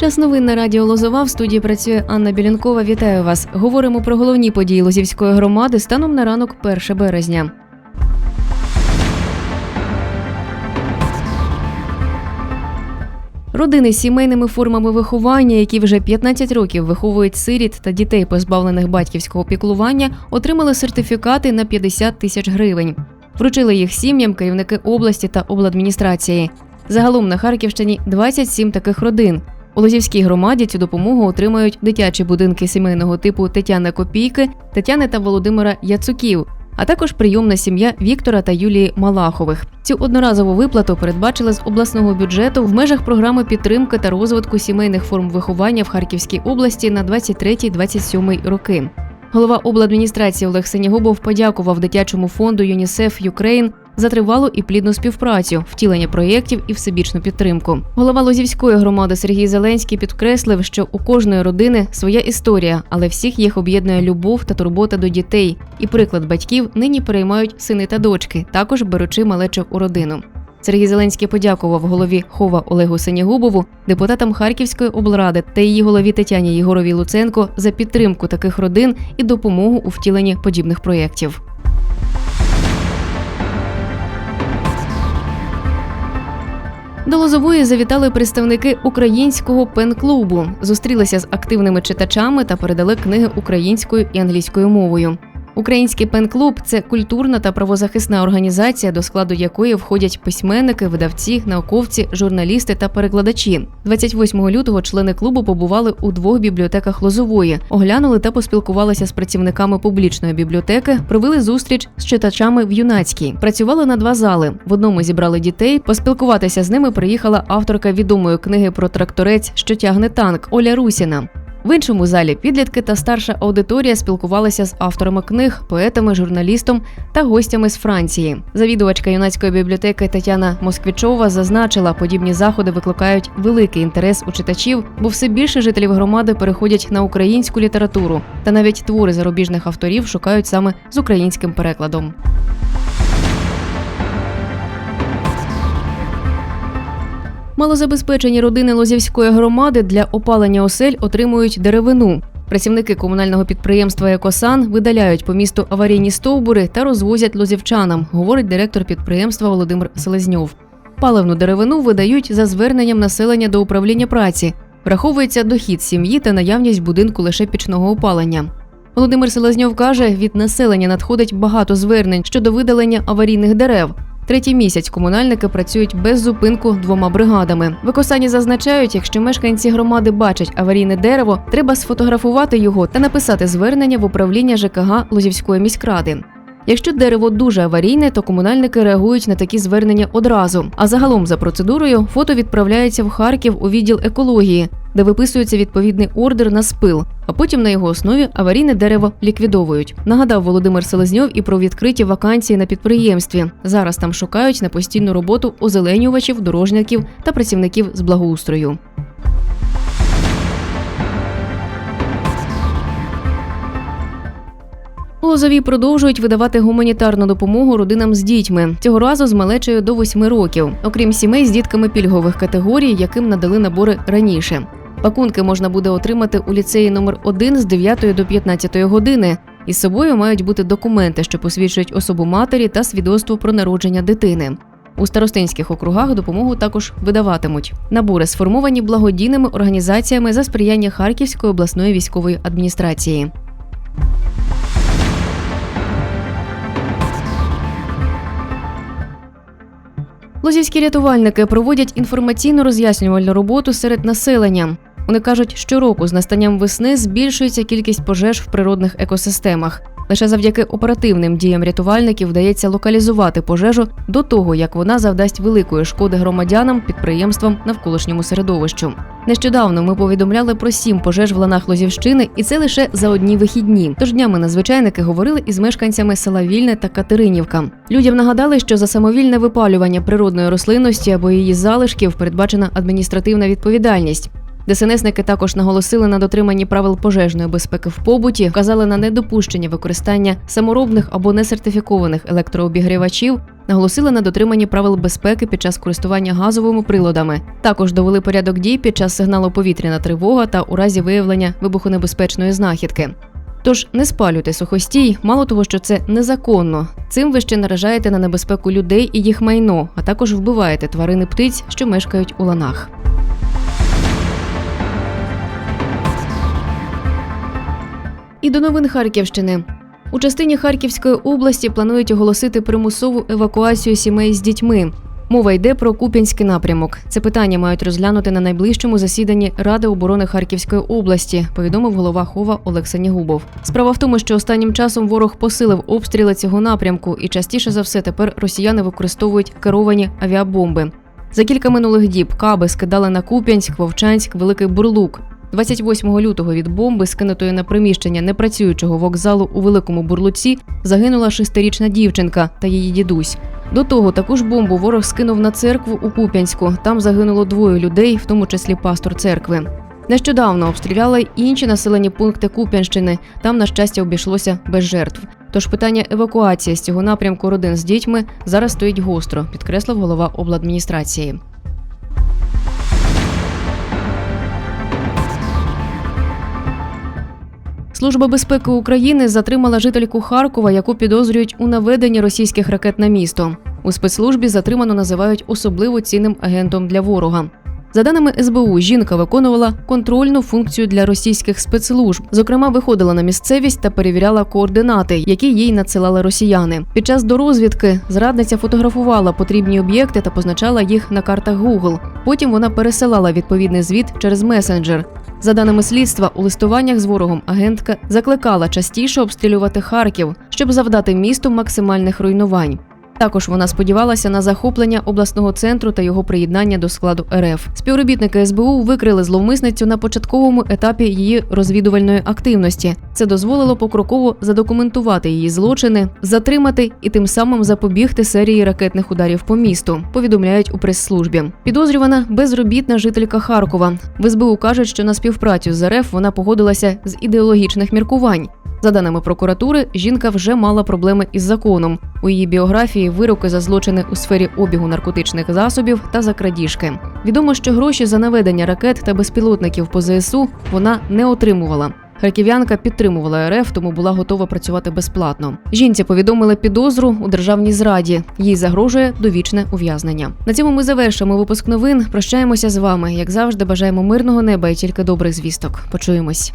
Час новин на радіо Лозова в студії працює Анна Білянкова. Вітаю вас. Говоримо про головні події Лозівської громади станом на ранок 1 березня. Родини з сімейними формами виховання, які вже 15 років виховують сиріт та дітей, позбавлених батьківського піклування, отримали сертифікати на 50 тисяч гривень. Вручили їх сім'ям керівники області та обладміністрації. Загалом на Харківщині 27 таких родин. У Лозівській громаді цю допомогу отримають дитячі будинки сімейного типу Тетяна Копійки, Тетяни та Володимира Яцуків, а також прийомна сім'я Віктора та Юлії Малахових. Цю одноразову виплату передбачили з обласного бюджету в межах програми підтримки та розвитку сімейних форм виховання в Харківській області на 23-27 роки. Голова обладміністрації Олег Синягубов подякував дитячому фонду ЮНІСЕФ Юкрейн за тривалу і плідну співпрацю, втілення проєктів і всебічну підтримку. Голова Лозівської громади Сергій Зеленський підкреслив, що у кожної родини своя історія, але всіх їх об'єднує любов та турбота до дітей. І приклад батьків нині переймають сини та дочки, також беручи малечок у родину. Сергій Зеленський подякував голові Хова Олегу Синягубову, депутатам Харківської облради та її голові Тетяні Єгоровій Луценко за підтримку таких родин і допомогу у втіленні подібних проєктів. До Лозової завітали представники українського пен-клубу, зустрілися з активними читачами та передали книги українською і англійською мовою. Український пен-клуб це культурна та правозахисна організація, до складу якої входять письменники, видавці, науковці, журналісти та перекладачі. 28 лютого члени клубу побували у двох бібліотеках Лозової, оглянули та поспілкувалися з працівниками публічної бібліотеки, провели зустріч з читачами в юнацькій. Працювали на два зали. В одному зібрали дітей. Поспілкуватися з ними приїхала авторка відомої книги про тракторець, що тягне танк Оля Русіна. В іншому залі підлітки та старша аудиторія спілкувалися з авторами книг, поетами, журналістом та гостями з Франції. Завідувачка юнацької бібліотеки Тетяна Москвічова зазначила, подібні заходи викликають великий інтерес у читачів, бо все більше жителів громади переходять на українську літературу, та навіть твори зарубіжних авторів шукають саме з українським перекладом. Малозабезпечені родини Лозівської громади для опалення осель отримують деревину. Працівники комунального підприємства Екосан видаляють по місту аварійні стовбури та розвозять лозівчанам, говорить директор підприємства Володимир Селезньов. Паливну деревину видають за зверненням населення до управління праці. Враховується дохід сім'ї та наявність будинку лише пічного опалення. Володимир Селезньов каже, від населення надходить багато звернень щодо видалення аварійних дерев. Третій місяць комунальники працюють без зупинку двома бригадами. В Екосані зазначають, якщо мешканці громади бачать аварійне дерево, треба сфотографувати його та написати звернення в управління ЖКГ Лозівської міськради. Якщо дерево дуже аварійне, то комунальники реагують на такі звернення одразу. А загалом за процедурою фото відправляється в Харків у відділ екології, де виписується відповідний ордер на спил, а потім на його основі аварійне дерево ліквідовують. Нагадав Володимир Селезньов і про відкриті вакансії на підприємстві. Зараз там шукають на постійну роботу озеленювачів, дорожників та працівників з благоустрою. Лозові продовжують видавати гуманітарну допомогу родинам з дітьми. Цього разу з малечею до 8 років, окрім сімей з дітками пільгових категорій, яким надали набори раніше. Пакунки можна буде отримати у ліцеї номер 1 з 9 до 15 години. Із собою мають бути документи, що посвідчують особу матері та свідоцтво про народження дитини. У старостинських округах допомогу також видаватимуть. Набори сформовані благодійними організаціями за сприяння Харківської обласної військової адміністрації. Лозівські рятувальники проводять інформаційно роз'яснювальну роботу серед населення. Вони кажуть, щороку з настанням весни збільшується кількість пожеж в природних екосистемах. Лише завдяки оперативним діям рятувальників вдається локалізувати пожежу до того, як вона завдасть великої шкоди громадянам, підприємствам, навколишньому середовищу. Нещодавно ми повідомляли про сім пожеж в ланах Лозівщини, і це лише за одні вихідні. Тож днями надзвичайники говорили із мешканцями села Вільне та Катеринівка. Людям нагадали, що за самовільне випалювання природної рослинності або її залишків передбачена адміністративна відповідальність. ДСНСники також наголосили на дотриманні правил пожежної безпеки в побуті, вказали на недопущення використання саморобних або несертифікованих електрообігрівачів, наголосили на дотриманні правил безпеки під час користування газовими приладами. Також довели порядок дій під час сигналу повітряна тривога та у разі виявлення вибухонебезпечної знахідки. Тож не спалюйте сухостій, мало того, що це незаконно. Цим ви ще наражаєте на небезпеку людей і їх майно, а також вбиваєте тварини птиць, що мешкають у ланах. І до новин Харківщини. У частині Харківської області планують оголосити примусову евакуацію сімей з дітьми. Мова йде про Куп'янський напрямок. Це питання мають розглянути на найближчому засіданні Ради оборони Харківської області, повідомив голова Хова Олег Санігубов. Справа в тому, що останнім часом ворог посилив обстріли цього напрямку, і частіше за все тепер росіяни використовують керовані авіабомби. За кілька минулих діб каби скидали на Куп'янськ, Вовчанськ, Великий Бурлук. 28 лютого від бомби, скинутої на приміщення непрацюючого вокзалу у Великому Бурлуці, загинула шестирічна дівчинка та її дідусь. До того таку ж бомбу ворог скинув на церкву у Куп'янську. Там загинуло двоє людей, в тому числі пастор церкви. Нещодавно обстріляли інші населені пункти Куп'янщини. Там, на щастя, обійшлося без жертв. Тож питання евакуації з цього напрямку родин з дітьми зараз стоїть гостро, підкреслив голова обладміністрації. Служба безпеки України затримала жительку Харкова, яку підозрюють у наведенні російських ракет на місто. У спецслужбі затримано називають особливо цінним агентом для ворога. За даними СБУ, жінка виконувала контрольну функцію для російських спецслужб. Зокрема, виходила на місцевість та перевіряла координати, які їй надсилали росіяни. Під час дорозвідки зрадниця фотографувала потрібні об'єкти та позначала їх на картах Google. Потім вона пересилала відповідний звіт через месенджер. За даними слідства, у листуваннях з ворогом агентка закликала частіше обстрілювати Харків, щоб завдати місту максимальних руйнувань. Також вона сподівалася на захоплення обласного центру та його приєднання до складу РФ. Співробітники СБУ викрили зловмисницю на початковому етапі її розвідувальної активності. Це дозволило покроково задокументувати її злочини, затримати і тим самим запобігти серії ракетних ударів по місту. Повідомляють у прес-службі. Підозрювана безробітна жителька Харкова. В СБУ кажуть, що на співпрацю з РФ вона погодилася з ідеологічних міркувань. За даними прокуратури, жінка вже мала проблеми із законом. У її біографії вироки за злочини у сфері обігу наркотичних засобів та за крадіжки. Відомо, що гроші за наведення ракет та безпілотників по ЗСУ вона не отримувала. Харків'янка підтримувала РФ, тому була готова працювати безплатно. Жінці повідомили підозру у державній зраді. Їй загрожує довічне ув'язнення. На цьому ми завершимо випуск новин. Прощаємося з вами. Як завжди, бажаємо мирного неба і тільки добрих звісток. Почуємось.